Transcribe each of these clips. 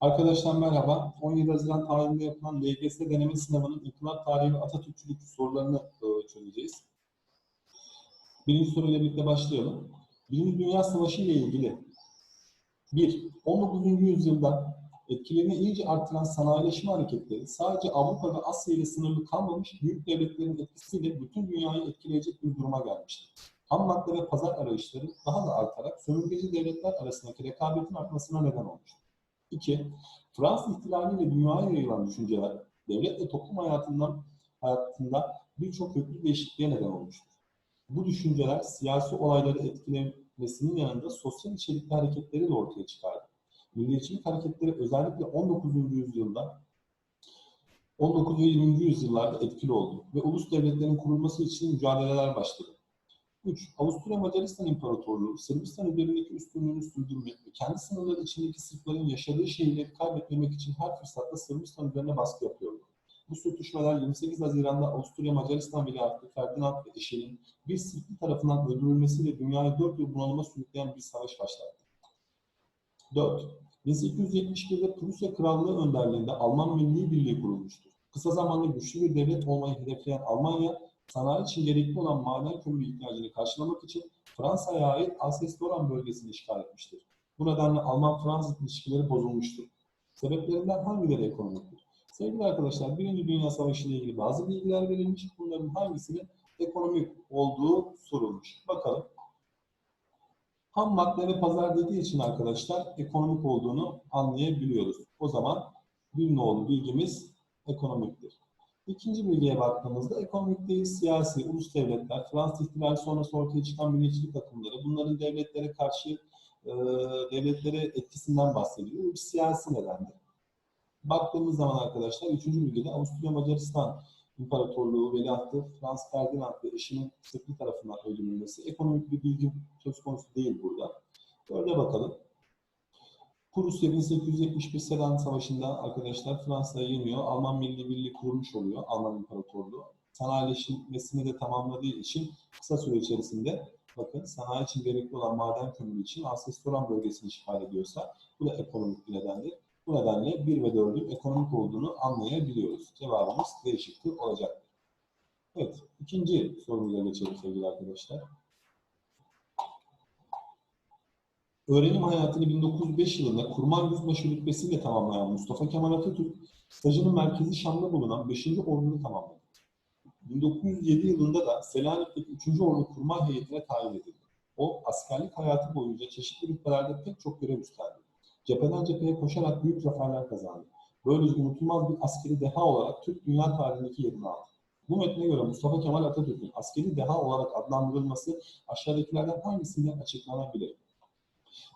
Arkadaşlar merhaba. 17 Haziran tarihinde yapılan LGS deneme sınavının İnkılap Tarihi ve Atatürkçülük sorularını e, çözeceğiz. Birinci soruyla birlikte başlayalım. Birinci Dünya Savaşı ile ilgili 1. 19. yüzyılda etkilerini iyice artıran sanayileşme hareketleri sadece Avrupa ve Asya ile sınırlı kalmamış büyük devletlerin etkisiyle bütün dünyayı etkileyecek bir duruma gelmiştir. Ham madde ve pazar arayışları daha da artarak sömürgeci devletler arasındaki rekabetin artmasına neden olmuştur. 2. Fransız ihtilaliyle dünyaya yayılan düşünceler devlet ve toplum hayatından hayatında birçok köklü değişikliğe neden olmuştur. Bu düşünceler siyasi olayları etkilemesinin yanında sosyal içerikli hareketleri de ortaya çıkardı. Milliyetçilik hareketleri özellikle 19. yüzyılda 19 ve 20. yüzyıllarda etkili oldu ve ulus devletlerin kurulması için mücadeleler başladı. 3. Avusturya Macaristan İmparatorluğu, Sırbistan üzerindeki üstünlüğünü sürdürmek ve kendi sınırları içindeki Sırpların yaşadığı şehirleri kaybetmemek için her fırsatta Sırbistan üzerine baskı yapıyordu. Bu sürtüşmeler 28 Haziran'da Avusturya Macaristan Veliahtı Ferdinand ve eşinin bir Sırplı tarafından öldürülmesiyle dünyayı 4 yıl bunalıma sürükleyen bir savaş başlattı. 4. 1871'de Prusya Krallığı önderliğinde Alman Milli Birliği kurulmuştur. Kısa zamanda güçlü bir devlet olmayı hedefleyen Almanya, sanayi için gerekli olan maden kömürü ihtiyacını karşılamak için Fransa'ya ait Alsace-Lorraine bölgesini işgal etmiştir. Bu nedenle Alman-Fransız ilişkileri bozulmuştur. Sebeplerinden hangileri ekonomiktir? Sevgili arkadaşlar, Birinci Dünya Savaşı ile ilgili bazı bilgiler verilmiş. Bunların hangisinin ekonomik olduğu sorulmuş. Bakalım. Ham madde ve pazar dediği için arkadaşlar ekonomik olduğunu anlayabiliyoruz. O zaman bir nolu bilgimiz ekonomiktir. İkinci bilgiye baktığımızda ekonomik değil, siyasi, ulus devletler, Fransız ihtilali sonrası ortaya çıkan milliyetçilik akımları, bunların devletlere karşı e, devletlere etkisinden bahsediyor. Bu bir siyasi nedendir. Baktığımız zaman arkadaşlar üçüncü bilgide Avusturya Macaristan İmparatorluğu veliahtı Frans Ferdinand ve eşinin Sırplı tarafından öldürülmesi ekonomik bir bilgi söz konusu değil burada. Dörde bakalım. Prusya 1871 Sedan Savaşı'nda arkadaşlar Fransa'ya yeniyor. Alman Milli Birliği kurulmuş oluyor. Alman İmparatorluğu. Sanayileşmesini de tamamladığı için kısa süre içerisinde bakın sanayi için gerekli olan maden kömürü için Alsace-Lorraine bölgesini işgal ediyorsa bu da ekonomik bir nedendir. Bu nedenle 1 ve 4'ün ekonomik olduğunu anlayabiliyoruz. Cevabımız değişiktir olacaktır. Evet, ikinci sorumuza geçelim sevgili arkadaşlar. Öğrenim hayatını 1905 yılında kurmay yüzbaşı rütbesiyle tamamlayan Mustafa Kemal Atatürk, stajının merkezi Şam'da bulunan 5. Ordu'nu tamamladı. 1907 yılında da Selanik'teki 3. Ordu kurmay heyetine tayin edildi. O, askerlik hayatı boyunca çeşitli rütbelerde pek çok görev üstlendi. Cepheden cepheye koşarak büyük zaferler kazandı. Böylece unutulmaz bir askeri deha olarak Türk dünya tarihindeki yerini aldı. Bu metne göre Mustafa Kemal Atatürk'ün askeri deha olarak adlandırılması aşağıdakilerden hangisinden açıklanabilir?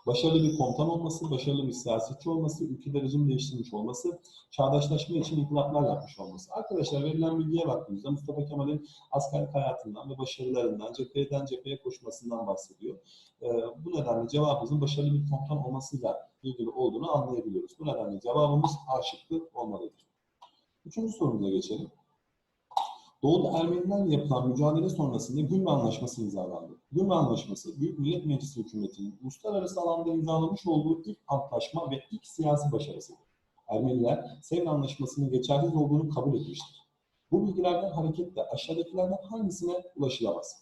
Başarılı bir komutan olması, başarılı bir siyasetçi olması, ülkede rejim değiştirmiş olması, çağdaşlaşma için inkılaplar yapmış olması. Arkadaşlar verilen bilgiye baktığımızda Mustafa Kemal'in askerlik hayatından ve başarılarından, cepheden cepheye koşmasından bahsediyor. Ee, bu nedenle cevabımızın başarılı bir komutan olmasıyla ilgili olduğunu anlayabiliyoruz. Bu nedenle cevabımız A olmalıdır. Üçüncü sorumuza geçelim. Doğu'da Ermenilerle yapılan mücadele sonrasında Gülme Anlaşması imzalandı. Gülme Anlaşması, Büyük Millet Meclisi hükümetinin uluslararası alanda imzalamış olduğu ilk antlaşma ve ilk siyasi başarısıdır. Ermeniler Sevr Anlaşması'nın geçersiz olduğunu kabul etmiştir. Bu bilgilerden hareketle aşağıdakilerden hangisine ulaşılamaz?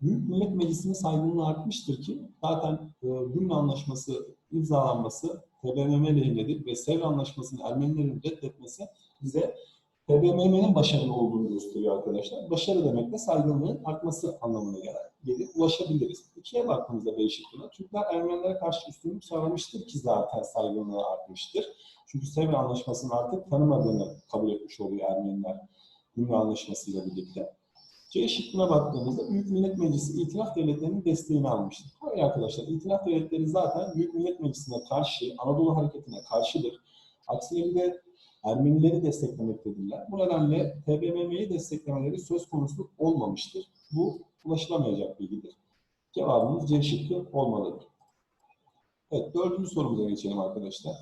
Büyük Millet Meclisi'nin saygınlığı artmıştır ki zaten e, Gülme Anlaşması imzalanması TBMM lehinidir ve Sevr Anlaşması'nın Ermenilerin reddetmesi bize TBMM'nin başarılı olduğunu gösteriyor arkadaşlar. Başarı demek de saygınlığın artması anlamına gelir. Ulaşabiliriz. İkiye baktığımızda B şıkkına Türkler Ermenilere karşı üstünlük sağlamıştır ki zaten saygınlığı artmıştır. Çünkü Sevr Anlaşması'nı artık tanımadığını kabul etmiş oluyor Ermeniler Gümrük Anlaşması'yla birlikte. C şıkkına baktığımızda Büyük Millet Meclisi itilaf devletlerinin desteğini almıştır. Hayır arkadaşlar, itilaf devletleri zaten Büyük Millet Meclisi'ne karşı, Anadolu Hareketi'ne karşıdır. Aksine bir de Ermenileri desteklemektedirler. Bu nedenle TBMM'yi desteklemeleri söz konusu olmamıştır. Bu ulaşılamayacak bilgidir. Cevabımız C şıkkı olmalıdır. Evet, dördüncü sorumuza geçelim arkadaşlar.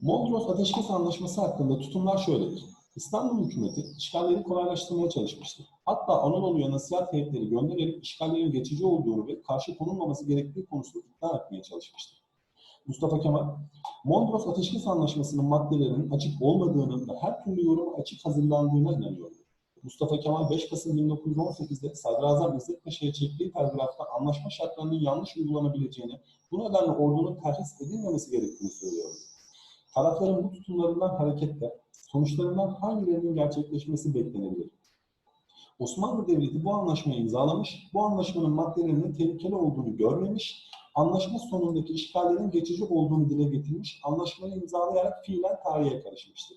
Mondros Ateşkes Anlaşması hakkında tutumlar şöyledir. İstanbul hükümeti işgalleri kolaylaştırmaya çalışmıştır. Hatta Anadolu'ya nasihat heyetleri göndererek işgallerin geçici olduğunu ve karşı konulmaması gerektiği konusunda ikna etmeye çalışmıştır. Mustafa Kemal, Mondros Ateşkes Anlaşması'nın maddelerinin açık olmadığının ve her türlü yoruma açık hazırlandığına inanıyordu. Mustafa Kemal 5 Kasım 1918'de Sadrazam İzzet Paşa'ya çektiği telgrafta anlaşma şartlarının yanlış uygulanabileceğini, bu nedenle ordunun terhis edilmemesi gerektiğini söylüyordu. Tarafların bu tutumlarından hareketle sonuçlarından hangilerinin gerçekleşmesi beklenebilir? Osmanlı Devleti bu anlaşmayı imzalamış, bu anlaşmanın maddelerinin tehlikeli olduğunu görmemiş, anlaşma sonundaki işgallerin geçici olduğunu dile getirmiş, anlaşmayı imzalayarak fiilen tarihe karışmıştır.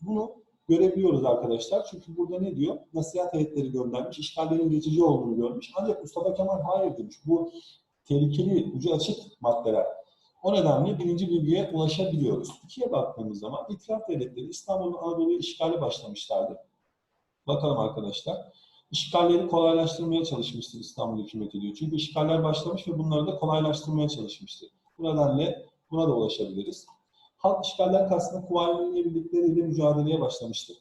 Bunu görebiliyoruz arkadaşlar. Çünkü burada ne diyor? Nasihat heyetleri göndermiş, işgallerin geçici olduğunu görmüş. Ancak Mustafa Kemal hayır demiş. Bu tehlikeli, ucu açık maddeler. O nedenle birinci bilgiye ulaşabiliyoruz. İkiye baktığımız zaman itiraf devletleri İstanbul'un Anadolu'ya işgali başlamışlardı. Bakalım arkadaşlar. İşgalleri kolaylaştırmaya çalışmıştır İstanbul hükümeti diyor. Çünkü işgaller başlamış ve bunları da kolaylaştırmaya çalışmıştır. Bu nedenle buna da ulaşabiliriz. Halk işgaller karşısında Milliye birlikleriyle mücadeleye başlamıştır.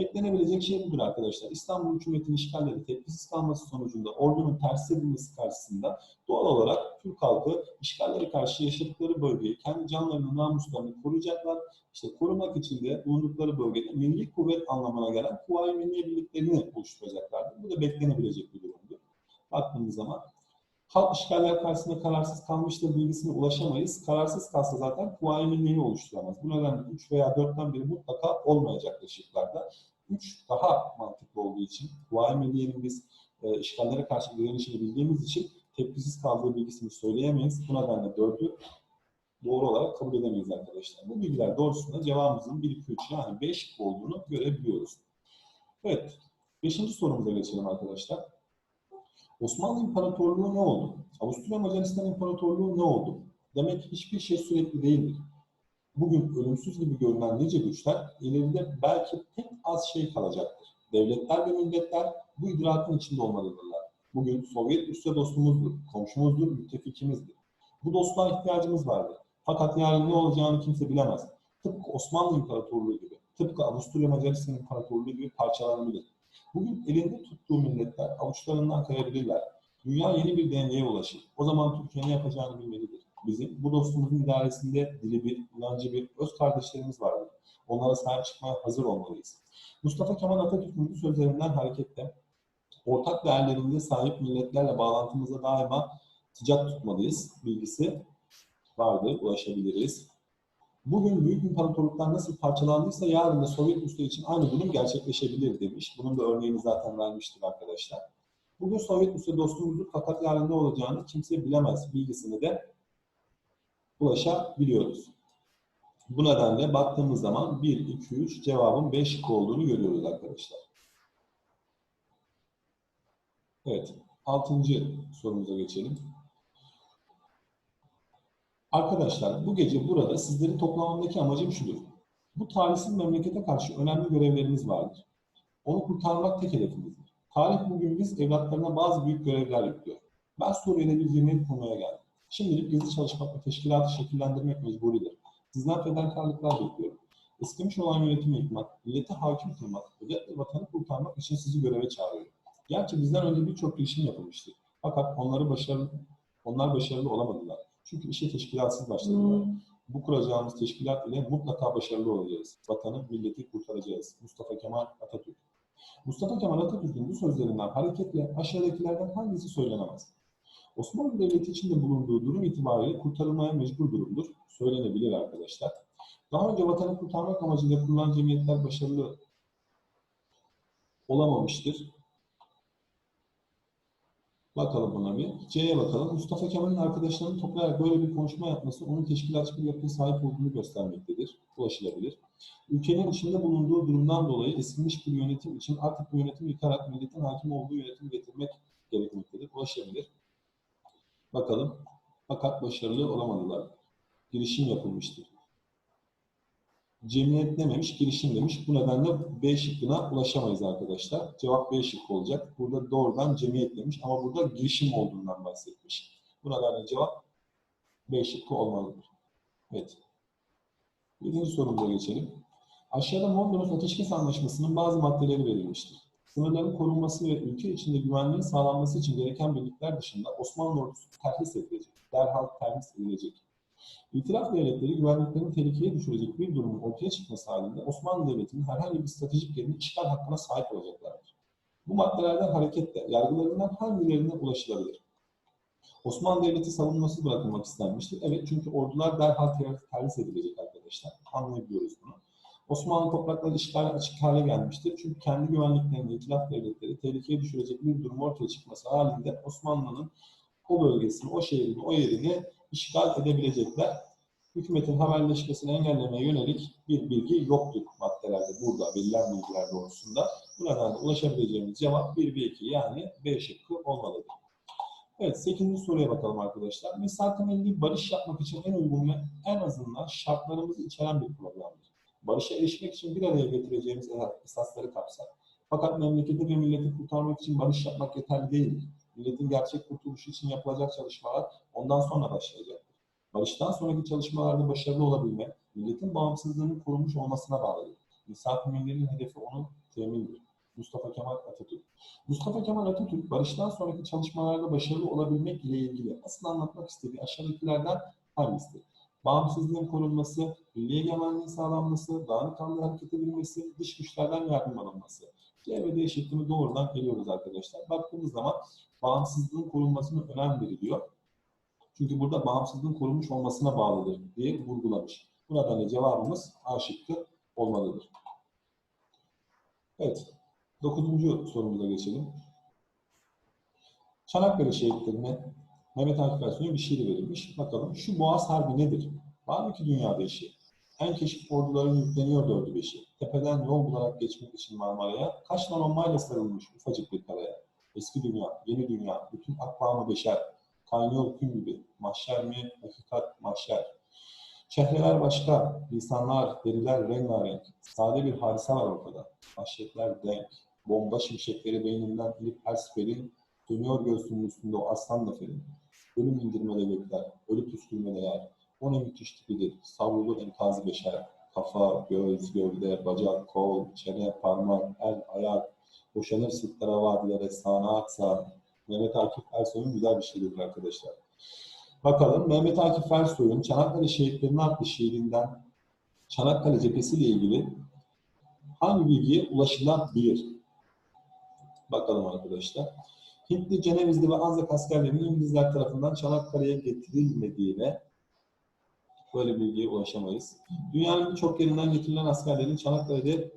Beklenebilecek şey budur arkadaşlar. İstanbul hükümetinin işgalleri tepkisiz kalması sonucunda ordunun ters edilmesi karşısında doğal olarak Türk halkı işgallere karşı yaşadıkları bölgeyi kendi canlarını, namuslarını koruyacaklar. İşte korumak için de bulundukları bölgede milli kuvvet anlamına gelen Kuvayi Milliye birliklerini oluşturacaklardır. Bu da beklenebilecek bir durumdur. Baktığımız zaman halk işgaller karşısında kararsız kalmıştır bilgisine ulaşamayız. Kararsız kalsa zaten Kuvayi Milliye'yi oluşturamaz. Bu nedenle 3 veya 4'ten biri mutlaka olmayacaktır şıklarda. 3 daha mantıklı olduğu için Kuvayi Milliye'nin biz e, işgallere karşı direnişini bildiğimiz için tepkisiz kaldığı bilgisini söyleyemeyiz. Bu nedenle 4'ü doğru olarak kabul edemeyiz arkadaşlar. Bu bilgiler doğrusunda cevabımızın 1, 2, 3 yani 5 olduğunu görebiliyoruz. Evet, 5. sorumuza geçelim arkadaşlar. Osmanlı İmparatorluğu ne oldu? Avusturya Macaristan İmparatorluğu ne oldu? Demek hiçbir şey sürekli değildir. Bugün ölümsüz gibi görünen nice güçler ileride belki tek az şey kalacaktır. Devletler ve milletler bu idrakın içinde olmalıdırlar. Bugün Sovyet Rusya dostumuzdur, komşumuzdur, müttefikimizdir. Bu dostluğa ihtiyacımız vardır. Fakat yarın ne olacağını kimse bilemez. Tıpkı Osmanlı İmparatorluğu gibi, tıpkı Avusturya Macaristan İmparatorluğu gibi parçalanabilir. Bugün elinde tuttuğu milletler avuçlarından kayabilirler. Dünya yeni bir dengeye ulaşır. O zaman Türkiye ne yapacağını bilmelidir. Bizim bu dostumuzun idaresinde dili bir, inancı bir, öz kardeşlerimiz vardır. Onlara sahip çıkmaya hazır olmalıyız. Mustafa Kemal Atatürk'ün bu sözlerinden hareketle ortak değerlerinde sahip milletlerle bağlantımıza daima sıcak tutmalıyız bilgisi vardır, ulaşabiliriz. Bugün büyük imparatorluklar nasıl parçalandıysa yarın da Sovyet Rusya için aynı durum gerçekleşebilir demiş. Bunun da örneğini zaten vermiştir arkadaşlar. Bugün Sovyet Rusya dostumuzdur fakat yarın ne olacağını kimse bilemez bilgisini de ulaşabiliyoruz. Bu nedenle baktığımız zaman 1, 2, 3 cevabın 5 şık olduğunu görüyoruz arkadaşlar. Evet, 6. sorumuza geçelim. Arkadaşlar bu gece burada sizleri toplamamdaki amacım şudur. Bu talihsiz memlekete karşı önemli görevlerimiz vardır. Onu kurtarmak tek hedefimizdir. Tarih bugün biz evlatlarına bazı büyük görevler yüklüyor. Ben Suriye'de bir cemiyet kurmaya geldim. Şimdilik gizli çalışmak ve teşkilatı şekillendirmek mecburidir. Sizden fedakarlıklar bekliyorum. Eskimiş olan yönetimi yıkmak, millete hakim kılmak, özellikle vatanı kurtarmak için sizi göreve çağırıyorum. Gerçi bizden önce birçok girişim yapılmıştır. Fakat onları başarılı, onlar başarılı olamadılar. Çünkü işe teşkilatsız başladılar. Hmm. Bu kuracağımız teşkilat ile mutlaka başarılı olacağız. Vatanı, milleti kurtaracağız. Mustafa Kemal Atatürk. Mustafa Kemal Atatürk'ün bu sözlerinden hareketle aşağıdakilerden hangisi söylenemez? Osmanlı Devleti içinde bulunduğu durum itibariyle kurtarılmaya mecbur durumdur. Söylenebilir arkadaşlar. Daha önce vatanı kurtarmak amacıyla kurulan cemiyetler başarılı olamamıştır. Bakalım buna bir. C'ye bakalım. Mustafa Kemal'in arkadaşlarını toplayarak böyle bir konuşma yapması onun teşkilatçı bir yapıya sahip olduğunu göstermektedir. Ulaşılabilir. Ülkenin içinde bulunduğu durumdan dolayı esilmiş bir yönetim için artık bu yönetimi yıkarak milletin hakim olduğu yönetimi getirmek gerekmektedir. Ulaşabilir. Bakalım. Fakat başarılı olamadılar. Girişim yapılmıştır. Cemiyet dememiş, girişim demiş. Bu nedenle B şıkkına ulaşamayız arkadaşlar. Cevap B şıkkı olacak. Burada doğrudan cemiyet demiş ama burada girişim olduğundan bahsetmiş. Bu nedenle cevap B şıkkı olmalıdır. Evet. Birinci sorumuza geçelim. Aşağıda Mondros Ateşkes Anlaşması'nın bazı maddeleri verilmiştir. Sınırların korunması ve ülke içinde güvenliğin sağlanması için gereken birlikler dışında Osmanlı ordusu terhis edilecek. Derhal terhis edilecek. İtilaf devletleri güvenliklerini tehlikeye düşürecek bir durumun ortaya çıkması halinde Osmanlı Devleti'nin herhangi bir stratejik yerinin işgal hakkına sahip olacaklardır. Bu maddelerden hareketle yargılarından hangilerine ulaşılabilir? Osmanlı Devleti savunmasız bırakılmak istenmiştir. Evet çünkü ordular derhal ter- terhis edilecek arkadaşlar. Anlayabiliyoruz bunu. Osmanlı toprakları işgale açık hale gelmiştir. Çünkü kendi güvenliklerinde itilaf devletleri tehlikeye düşürecek bir durum ortaya çıkması halinde Osmanlı'nın o bölgesini, o şehrini, o yerini işgal edebilecekler. Hükümetin haberleşmesini engellemeye yönelik bir bilgi yoktur maddelerde burada verilen bilgiler doğrusunda. Buradan da ulaşabileceğimiz cevap 1 ve 2 yani B şıkkı olmalıdır. Evet 8. soruya bakalım arkadaşlar. Misak-ı milli barış yapmak için en uygun ve en azından şartlarımızı içeren bir programdır. Barışa erişmek için bir araya getireceğimiz esasları kapsar. Fakat memleketi ve milleti kurtarmak için barış yapmak yeterli değildir. Milletin gerçek kurtuluşu için yapılacak çalışmalar ondan sonra başlayacaktır. Barıştan sonraki çalışmalarda başarılı olabilme, milletin bağımsızlığının korunmuş olmasına bağlıdır. Misak-ı Milli'nin hedefi onun temindir. Mustafa Kemal Atatürk. Mustafa Kemal Atatürk barıştan sonraki çalışmalarda başarılı olabilmek ile ilgili asıl anlatmak istediği aşağıdakilerden hangisidir? Bağımsızlığın korunması, milli egemenliğin sağlanması, dağınıklığı hareket edilmesi, dış güçlerden yardım alınması. C ve D şeklini doğrudan geliyoruz arkadaşlar. Baktığımız zaman bağımsızlığın korunmasına önem veriliyor. Çünkü burada bağımsızlığın korunmuş olmasına bağlıdır diye vurgulamış. Buradan da cevabımız A şıkkı olmalıdır. Evet. Dokuzuncu sorumuza geçelim. Çanakkale şehitlerine Mehmet Akif Ersoy'un bir şiiri verilmiş. Bakalım şu Boğaz Harbi nedir? Var mı ki dünyada işi? En keşif orduların yükleniyor dördü beşi. Tepeden yol bularak geçmek için Marmara'ya, kaç donanmayla sarılmış ufacık bir karaya. Eski dünya, yeni dünya, bütün akvamı beşer. Kaynıyor kün gibi, mahşer mi, hakikat mahşer. Çehreler başka, lisanlar, deriler rengarenk. Sade bir hadise var ortada. Vahşetler denk. Bomba şimşekleri beyninden ilip her siperin. Dönüyor göğsünün üstünde o aslan da ferin. Ölüm indirmede gökler, ölü püskürmede yer. O ne müthiş tipidir, savrulur enkazı beşer. Kafa, göz, gövde, bacak, kol, çene, parmak, el, ayak. Boşanır sırtlara, vadilere, sağına aksa. Mehmet Akif Ersoy'un güzel bir şiiridir arkadaşlar. Bakalım Mehmet Akif Ersoy'un Çanakkale Şehitlerinin adlı şiirinden Çanakkale cephesiyle ilgili hangi bilgiye ulaşılabilir? Bakalım arkadaşlar. Hintli, Cenevizli ve Anzak askerlerinin İngilizler tarafından Çanakkale'ye getirilmediğine böyle bilgiye ulaşamayız. Dünyanın birçok yerinden getirilen askerlerin Çanakkale'de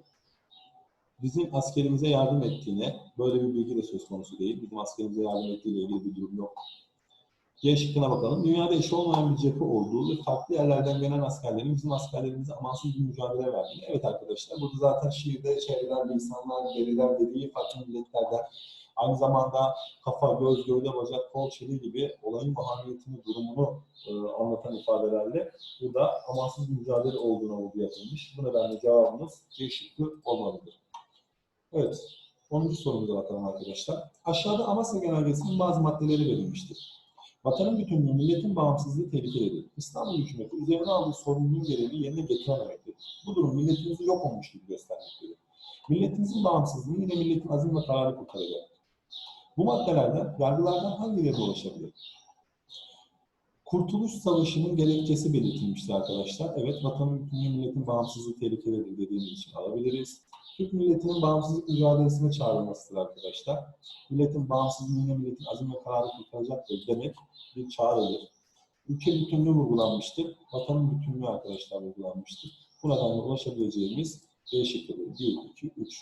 bizim askerimize yardım ettiğine böyle bir bilgi de söz konusu değil. Bizim askerimize yardım ettiğiyle ilgili bir durum yok. Şıkkına bakalım. Dünyada eşi olmayan bir cephe olduğu ve farklı yerlerden gelen askerlerin bizim askerlerimize amansız bir mücadele verdiğini. Evet arkadaşlar burada zaten şiirde çevreler, insanlar, deriler dediği farklı milletlerden aynı zamanda kafa, göz, gövde, bacak, kol, çeli gibi olayın mahaniyetini, durumunu e, anlatan ifadelerle burada amansız mücadele olduğuna vurgu yapılmış. Bu nedenle cevabımız C şıkkı olmalıdır. Evet. 10. sorumuza bakalım arkadaşlar. Aşağıda Amasya Genelgesi'nin bazı maddeleri verilmiştir. Vatanın bütünlüğü, milletin bağımsızlığı tehlikededir. İstanbul hükümeti üzerine aldığı sorumluluğun gereğini yerine getirememektedir. Bu durum milletimizi yok olmuş gibi göstermektedir. Milletimizin bağımsızlığı yine milletin azim ve kararı kurtaracaktır. Bu maddelerden, yargılardan hangileri ulaşabilir? Kurtuluş Savaşı'nın gerekçesi belirtilmiştir arkadaşlar. Evet, vatanın bütünlüğü, milletin bağımsızlığı tehlikededir dediğimiz için alabiliriz. Türk milletinin bağımsızlık mücadelesine çağrılmasıdır arkadaşlar. Milletin bağımsızlığı yine milletin azim ve kararı kurtaracaktır demek bir çağrıdır. Ülke bütünlüğü vurgulanmıştır. Vatanın bütünlüğü arkadaşlar vurgulanmıştır. Da ulaşabileceğimiz D şıkkıdır. 1, 2, 3.